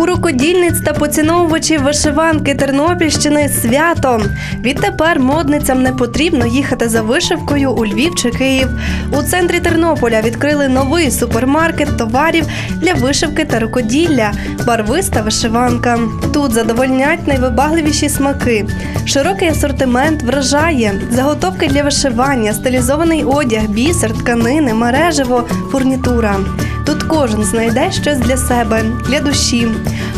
У рукодільниць та поціновувачів вишиванки Тернопільщини свято. Відтепер модницям не потрібно їхати за вишивкою у Львів чи Київ. У центрі Тернополя відкрили новий супермаркет товарів для вишивки та рукоділля барвиста вишиванка. Тут задовольнять найвибагливіші смаки. Широкий асортимент вражає заготовки для вишивання, стилізований одяг, бісер, тканини, мережево, фурнітура. Тут кожен знайде щось для себе, для душі.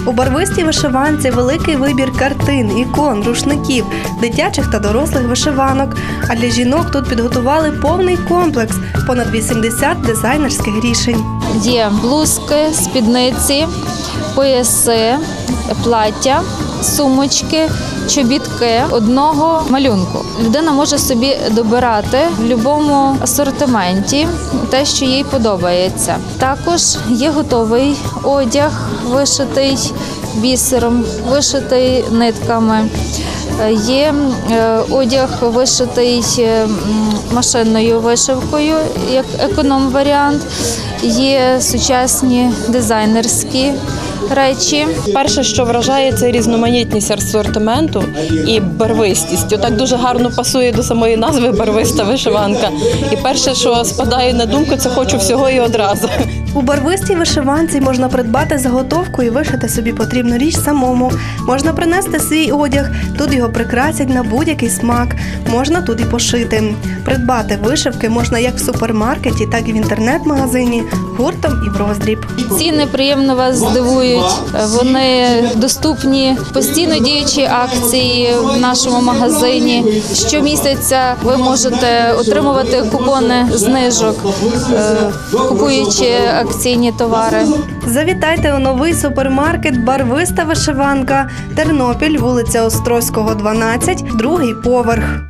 У барвистій вишиванці великий вибір картин, ікон, рушників, дитячих та дорослих вишиванок. А для жінок тут підготували повний комплекс понад 80 дизайнерських рішень. Є блузки, спідниці, пояси, плаття, сумочки, чобітки одного малюнку. Людина може собі добирати в будь-якому асортименті те, що їй подобається. Також є готовий одяг, вишитий бісером, вишитий нитками. Є е, одяг вишитий е, машинною вишивкою, як економ-варіант. Є сучасні дизайнерські речі. Перше, що вражає, це різноманітність асортименту і барвистість. Отак дуже гарно пасує до самої назви барвиста вишиванка. І перше, що спадає на думку, це хочу всього і одразу. У барвистій вишиванці можна придбати заготовку і вишити собі потрібну річ самому. Можна принести свій одяг, тут його прикрасять на будь-який смак. Можна тут і пошити. Придбати вишивки можна як в супермаркеті, так і в інтернет-магазині, гуртом і в роздріб. Ціни приємно вас здивують. Вони доступні постійно діючі акції в нашому магазині. Щомісяця ви можете отримувати купони знижок, е, купуючи акційні товари. Завітайте у новий супермаркет Барвиста вишиванка Тернопіль, вулиця Острозького, 12, другий поверх.